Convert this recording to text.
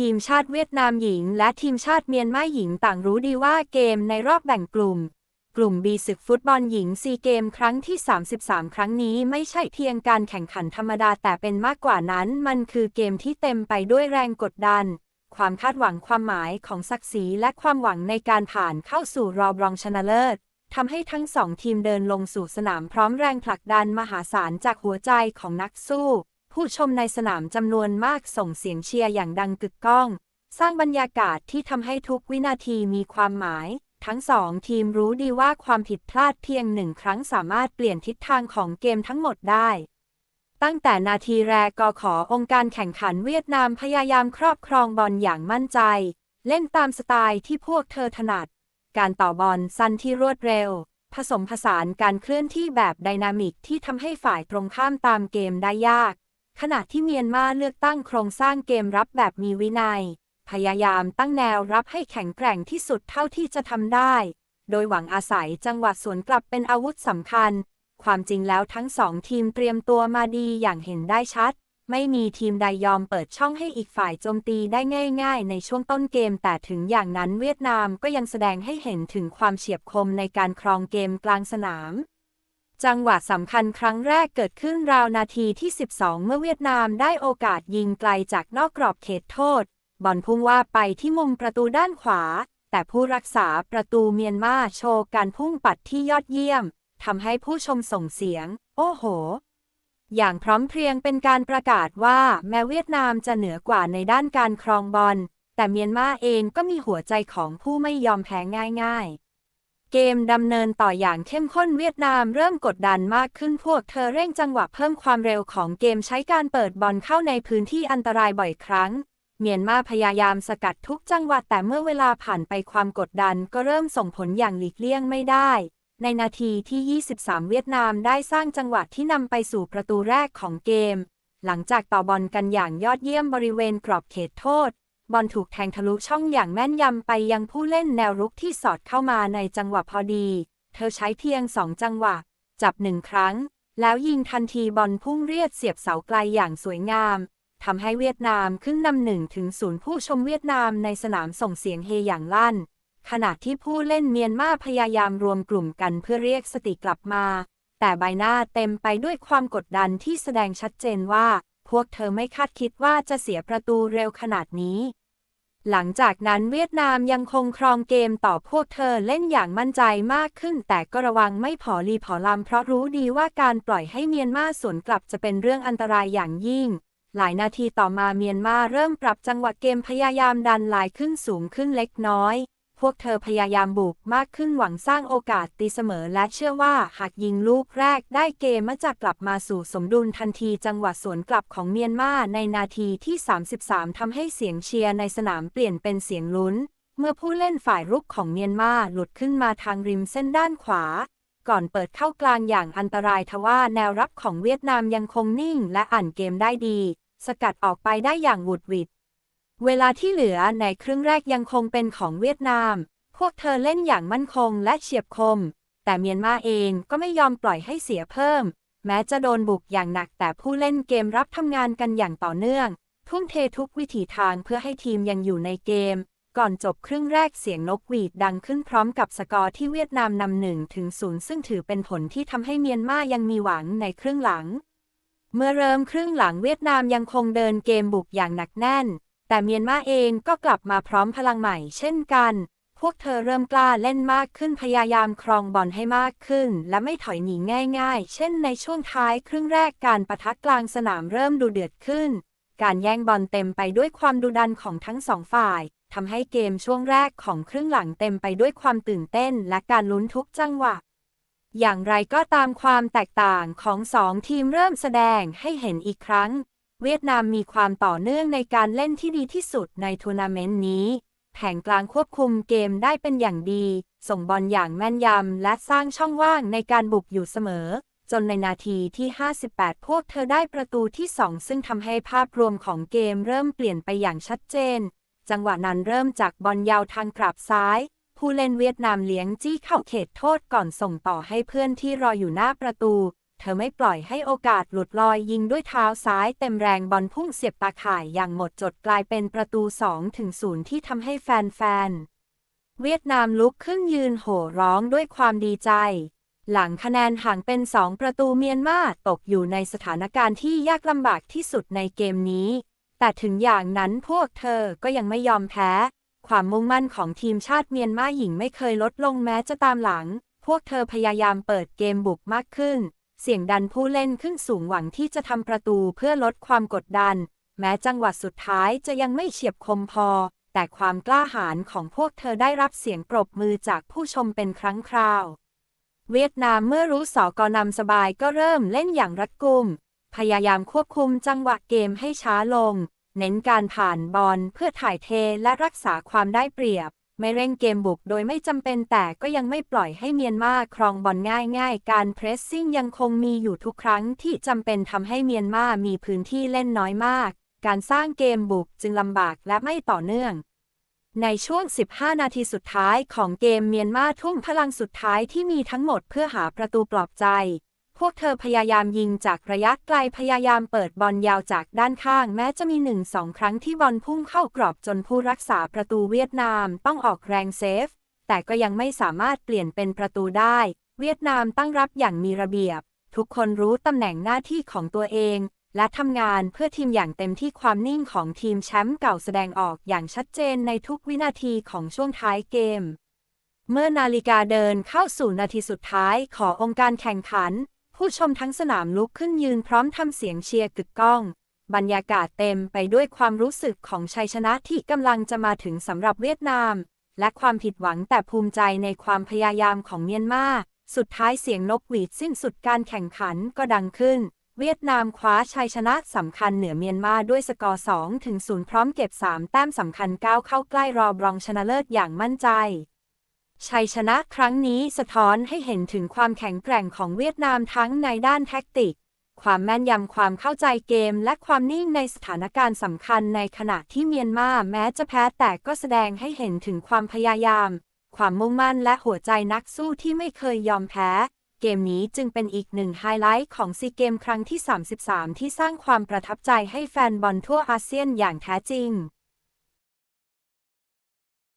ทีมชาติเวียดนามหญิง และทีมชาติเมียนมาหญิงต่างรู้ดีว่าเกมในรอบแบ่งกลุ่ม กลุ่มบีศึกฟุตบอลหญิงซีเกมครั้งที่ 33 ครั้งนี้ไม่ใช่เพียงการแข่งขันธรรมดาแต่เป็นมากกว่านั้น มันคือเกมที่เต็มไปด้วยแรงกดดัน ความคาดหวังความหมายของศักดิ์ศรีและความหวังในการผ่านเข้าสู่รอบรองชนะเลิศทำให้ทั้งสองทีมเดินลงสู่สนามพร้อมแรงผลักดันมหาศาลจากหัวใจของนักสู้ ผู้ชมในสนามจำนวนมากส่งเสียงเชียร์อย่างดังกึกก้อง สร้างบรรยากาศที่ทำให้ทุกวินาทีมีความหมาย ทั้งสองทีมรู้ดีว่าความผิดพลาดเพียงหนึ่งครั้งสามารถเปลี่ยนทิศทางของเกมทั้งหมดได้ ตั้งแต่นาทีแรกกขอองค์การแข่งขันเวียดนามพยายามครอบครองบอลอย่างมั่นใจ เล่นตามสไตล์ที่พวกเธอถนัด การต่อบอลสั้นที่รวดเร็วผสมผสานการเคลื่อนที่แบบไดนามิกที่ทำให้ฝ่ายตรงข้ามตามเกมได้ยาก ขณะที่เมียนมาเลือกตั้งโครงสร้างเกมรับแบบมีวินัย พยายามตั้งแนวรับให้แข็งแกร่งที่สุดเท่าที่จะทำได้ โดยหวังอาศัยจังหวะสวนกลับเป็นอาวุธสำคัญ ความจริงแล้วทั้งสองทีมเตรียมตัวมาดีอย่างเห็นได้ชัด ไม่มีทีมใดยอมเปิดช่องให้อีกฝ่ายโจมตีได้ง่าย ๆ ในช่วงต้นเกม แต่ถึงอย่างนั้นเวียดนามก็ยังแสดงให้เห็นถึงความเฉียบคมในการครองเกมกลางสนาม จังหวะสำคัญครั้งแรกเกิดขึ้นราวนาทีที่ 12 เมื่อเวียดนามได้โอกาสยิงไกลจากนอกกรอบเขตโทษ บอลพุ่งว่าไปที่มุมประตูด้านขวา แต่ผู้รักษาประตูเมียนมาโชว์การพุ่งปัดที่ยอดเยี่ยมทำให้ผู้ชมส่งเสียง โอ้โห อย่างพร้อมเพรียงเป็นการประกาศว่าแม้เวียดนามจะเหนือกว่าในด้านการครองบอลแต่เมียนมาเองก็มีหัวใจของผู้ไม่ยอมแพ้ง่ายๆ เกมดำเนินต่ออย่างเข้มข้นเวียดนามเริ่มกดดันมากขึ้นพวกเธอเร่งจังหวะเพิ่มความเร็วของเกมใช้การเปิดบอลเข้าในพื้นที่อันตรายบ่อยครั้ง เมียนมาพยายามสกัดทุกจังหวะแต่เมื่อเวลาผ่านไปความกดดันก็เริ่มส่งผลอย่างหลีกเลี่ยงไม่ได้ ในนาทีที่ 23 เวียดนามได้สร้างจังหวะที่นำไปสู่ประตูแรกของเกม หลังจากต่อบอลกันอย่างยอดเยี่ยมบริเวณกรอบเขตโทษ บอลถูกแทงทะลุช่องอย่างแม่นยำไปยังผู้เล่นแนวรุกที่สอดเข้ามาในจังหวะพอดี เธอใช้เพียงสองจังหวะ จับหนึ่งครั้ง แล้วยิงทันทีบอลพุ่งเรียดเสียบเสาไกลอย่างสวยงามทำให้เวียดนามขึ้นนำหนึ่งถึงศูนย์ผู้ชมเวียดนามในสนามส่งเสียงเฮอย่างลั่น ขณะที่ผู้เล่นเมียนมาพยายามรวมกลุ่มกันเพื่อเรียกสติกลับมา แต่ใบหน้าเต็มไปด้วยความกดดันที่แสดงชัดเจนว่า วกเธอไม่คาดคิดว่าจะเสียประตูเร็วขนาดนี้ หลังจากนั้นเวียดนามยังคงครองเกมต่อพวกเธอเล่นอย่างมั่นใจมากขึ้น แต่ก็ระวังไม่ผอลีผอลำเพราะรู้ดีว่าการปล่อยให้เมียนมาสวนกลับจะเป็นเรื่องอันตรายอย่างยิ่งหลายนาทีต่อมาเมียนมาเริ่มปรับจังหวะเกมพยายามดันลายขึ้นสูงขึ้นเล็กน้อย พวกเธอพยายามบุกมากขึ้นหวังสร้างโอกาสตีเสมอและเชื่อว่าหากยิงลูกแรกได้เกมจะกลับมาสู่สมดุลทันทีจังหวะสวนกลับของเมียนมาในนาทีที่ 33ทำให้เสียงเชียร์ในสนามเปลี่ยนเป็นเสียงลุ้น เมื่อผู้เล่นฝ่ายรุกของเมียนมาหลุดขึ้นมาทางริมเส้นด้านขวา ก่อนเปิดเข้ากลางอย่างอันตรายทว่าแนวรับของเวียดนามยังคงนิ่งและอ่านเกมได้ดี สกัดออกไปได้อย่างหวุดหวิด เวลาที่เหลือในครึ่งแรกยังคงเป็นของเวียดนาม พวกเธอเล่นอย่างมั่นคงและเฉียบคม แต่เมียนมาเองก็ไม่ยอมปล่อยให้เสียเพิ่ม แม้จะโดนบุกอย่างหนักแต่ผู้เล่นเกมรับทำงานกันอย่างต่อเนื่อง ทุ่มเททุกวิถีทางเพื่อให้ทีมยังอยู่ในเกม ก่อนจบครึ่งแรกเสียงนกหวีดดังขึ้นพร้อมกับสกอร์ที่เวียดนามนำหนึ่งถึงศูนย์ซึ่งถือเป็นผลที่ทำให้เมียนมายังมีหวังในครึ่งหลัง เมื่อเริ่มครึ่งหลังเวียดนามยังคงเดินเกมบุกอย่างหนักแน่น แต่เมียนมาเองก็กลับมาพร้อมพลังใหม่เช่นกัน พวกเธอเริ่มกล้าเล่นมากขึ้นพยายามครองบอลให้มากขึ้น และไม่ถอยหนีง่าย ๆ เช่นในช่วงท้ายครึ่งแรกการประทะกลางสนามเริ่มดูเดือดขึ้น การแย่งบอลเต็มไปด้วยความดุดันของทั้งสองฝ่ายทำให้เกมช่วงแรกของครึ่งหลังเต็มไปด้วยความตื่นเต้นและการลุ้นทุกจังหวะ อย่างไรก็ตามความแตกต่างของสองทีมเริ่มแสดงให้เห็นอีกครั้ง เวียดนามมีความต่อเนื่องในการเล่นที่ดีที่สุดในทัวร์นาเมนต์นี้ แผงกลางควบคุมเกมได้เป็นอย่างดี ส่งบอลอย่างแม่นยำ และสร้างช่องว่างในการบุกอยู่เสมอ จนในนาทีที่ 58 พวกเธอได้ประตูที่ 2 ซึ่งทำให้ภาพรวมของเกมเริ่มเปลี่ยนไปอย่างชัดเจน จังหวะนั้นเริ่มจากบอลยาวทางกราบซ้าย ผู้เล่นเวียดนามเลี้ยงจี้เข้าเขตโทษก่อนส่งต่อให้เพื่อนที่รออยู่หน้าประตู เธอไม่ปล่อยให้โอกาสหลุดลอยยิงด้วยเท้าซ้ายเต็มแรงบอลพุ่งเสียบตาข่ายอย่างหมดจดกลายเป็นประตู2-0ที่ทำให้แฟนๆ เวียดนามลุกขึ้นยืนโห่ร้องด้วยความดีใจ หลังคะแนนห่างเป็น 2 ประตูเมียนมาตกอยู่ในสถานการณ์ที่ยากลำบากที่สุดในเกมนี้ แต่ถึงอย่างนั้นพวกเธอก็ยังไม่ยอมแพ้ ความมุ่งมั่นของทีมชาติเมียนมาหญิงไม่เคยลดลงแม้จะตามหลัง พวกเธอพยายามเปิดเกมบุกมากขึ้น เสียงดันผู้เล่นขึ้นสูงหวังที่จะทำประตูเพื่อลดความกดดัน แม้จังหวะสุดท้ายจะยังไม่เฉียบคมพอ แต่ความกล้าหาญของพวกเธอได้รับเสียงปรบมือจากผู้ชมเป็นครั้งคราว เวียดนามเมื่อรู้สอกอนำสบายก็เริ่มเล่นอย่างรัดกุม พยายามควบคุมจังหวะเกมให้ช้าลง เน้นการผ่านบอลเพื่อถ่ายเทและรักษาความได้เปรียบ ไม่เร่งเกมบุกโดยไม่จำเป็นแต่ก็ยังไม่ปล่อยให้เมียนมาครองบอลง่ายๆ การเพรสซิ่งยังคงมีอยู่ทุกครั้งที่จำเป็นทำให้เมียนมามีพื้นที่เล่นน้อยมาก การสร้างเกมบุกจึงลำบากและไม่ต่อเนื่อง ในช่วง 15 นาทีสุดท้ายของเกมเมียนมาทุ่มพลังสุดท้ายที่มีทั้งหมดเพื่อหาประตูปลอบใจ พวกเธอพยายามยิงจากระยะไกลพยายามเปิดบอลยาวจากด้านข้าง แม้จะมีหนึ่งสองครั้งที่บอลพุ่งเข้ากรอบจนผู้รักษาประตูเวียดนามต้องออกแรงเซฟ แต่ก็ยังไม่สามารถเปลี่ยนเป็นประตูได้ เวียดนามตั้งรับอย่างมีระเบียบ ทุกคนรู้ตำแหน่งหน้าที่ของตัวเอง และทำงานเพื่อทีมอย่างเต็มที่ความนิ่งของทีมแชมป์เก่าแสดงออกอย่างชัดเจนในทุกวินาทีของช่วงท้ายเกม เมื่อนาฬิกาเดินเข้าสู่นาทีสุดท้ายขององค์การแข่งขัน ผู้ชมทั้งสนามลุกขึ้นยืนพร้อมทำเสียงเชียร์กึกก้อง บรรยากาศเต็มไปด้วยความรู้สึกของชัยชนะที่กำลังจะมาถึงสำหรับเวียดนาม และความผิดหวังแต่ภูมิใจในความพยายามของเมียนมา สุดท้ายเสียงนกหวีดสิ้นสุดการแข่งขันก็ดังขึ้น เวียดนามคว้าชัยชนะสำคัญเหนือเมียนมาด้วยสกอร์2ถึง0พร้อมเก็บ 3 แต้มสำคัญก้าวเข้าใกล้รอบรองชนะเลิศอย่างมั่นใจ ชัยชนะครั้งนี้สะท้อนให้เห็นถึงความแข็งแกร่งของเวียดนามทั้งในด้านแท็กติก ความแม่นยำความเข้าใจเกม และความนิ่งในสถานการณ์สำคัญในขณะที่เมียนมาแม้จะแพ้แต่ก็แสดงให้เห็นถึงความพยายาม ความมุ่งมั่นและหัวใจนักสู้ที่ไม่เคยยอมแพ้ เกมนี้จึงเป็นอีกหนึ่งไฮไลท์ของซีเกมครั้งที่ 33 ที่สร้างความประทับใจให้แฟนบอลทั่วอาเซียนอย่างแท้จริง